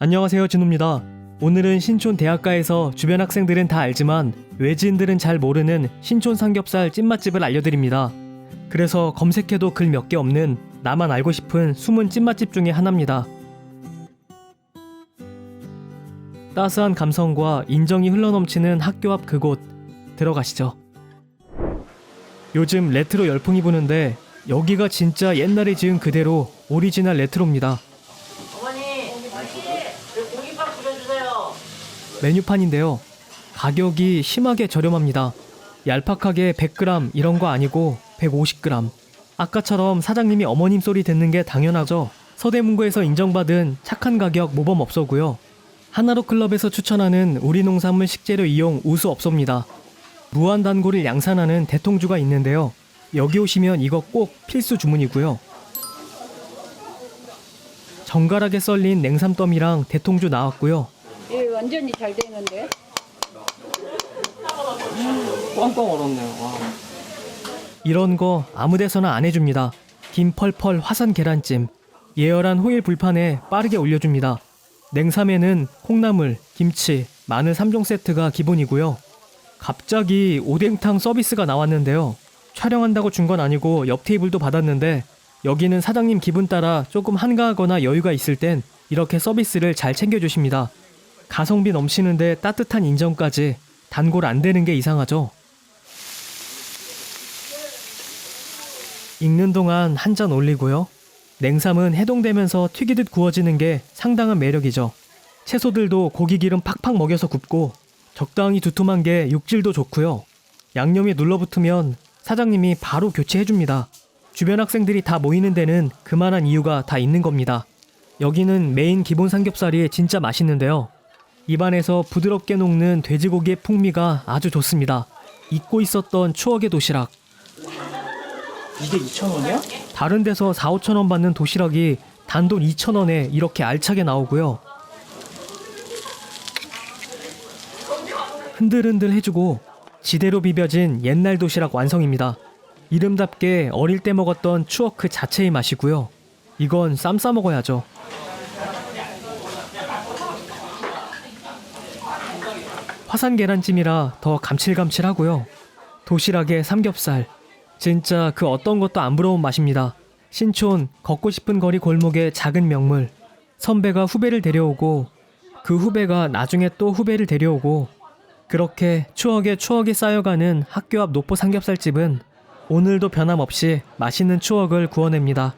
안녕하세요 진우입니다. 오늘은 신촌 대학가에서 주변 학생들은 다 알지만 외지인들은 잘 모르는 신촌 삼겹살 찐맛집을 알려드립니다. 그래서 검색해도 글 몇 개 없는 나만 알고 싶은 숨은 찐맛집 중에 하나입니다. 따스한 감성과 인정이 흘러넘치는 학교 앞 그곳 들어가시죠. 요즘 레트로 열풍이 부는데 여기가 진짜 옛날에 지은 그대로 오리지널 레트로입니다. 어머니, 그 공깃밥 줄여주세요. 메뉴판인데요. 가격이 심하게 저렴합니다. 얄팍하게 100g 이런 거 아니고 150g. 아까처럼 사장님이 어머님 소리 듣는 게 당연하죠. 서대문구에서 인정받은 착한 가격 모범 업소고요. 하나로 클럽에서 추천하는 우리 농산물 식재료 이용 우수 업소입니다. 무한 단골을 양산하는 대통주가 있는데요. 여기 오시면 이거 꼭 필수 주문이고요. 정갈하게 썰린 냉삼더미랑 대통주 나왔고요. 예, 완전히 잘 되는데. 꽝꽝 얼었네요. 이런 거 아무 데서나 안 해줍니다. 김 펄펄 화산 계란찜. 예열한 호일 불판에 빠르게 올려줍니다. 냉삼에는 콩나물, 김치, 마늘 3종 세트가 기본이고요. 갑자기 오뎅탕 서비스가 나왔는데요. 촬영한다고 준 건 아니고 옆 테이블도 받았는데 여기는 사장님 기분 따라 조금 한가하거나 여유가 있을 땐 이렇게 서비스를 잘 챙겨주십니다. 가성비 넘치는데 따뜻한 인정까지 단골 안 되는 게 이상하죠. 익는 동안 한 잔 올리고요. 냉삼은 해동되면서 튀기듯 구워지는 게 상당한 매력이죠. 채소들도 고기 기름 팍팍 먹여서 굽고 적당히 두툼한 게 육질도 좋고요. 양념이 눌러붙으면 사장님이 바로 교체해줍니다. 주변 학생들이 다 모이는 데는 그만한 이유가 다 있는 겁니다. 여기는 메인 기본 삼겹살이 진짜 맛있는데요. 입안에서 부드럽게 녹는 돼지고기의 풍미가 아주 좋습니다. 잊고 있었던 추억의 도시락. 이게 2,000원이야? 다른 데서 4, 5천 원 받는 도시락이 단돈 2천 원에 이렇게 알차게 나오고요. 흔들흔들 해주고 지대로 비벼진 옛날 도시락 완성입니다. 이름답게 어릴 때 먹었던 추억 그 자체의 맛이고요. 이건 쌈 싸 먹어야죠. 화산 계란찜이라 더 감칠감칠하고요. 도시락에 삼겹살. 진짜 그 어떤 것도 안 부러운 맛입니다. 신촌 걷고 싶은 거리 골목의 작은 명물. 선배가 후배를 데려오고 그 후배가 나중에 또 후배를 데려오고 그렇게 추억에 추억이 쌓여가는 학교 앞 노포 삼겹살집은 오늘도 변함없이 맛있는 추억을 구워냅니다.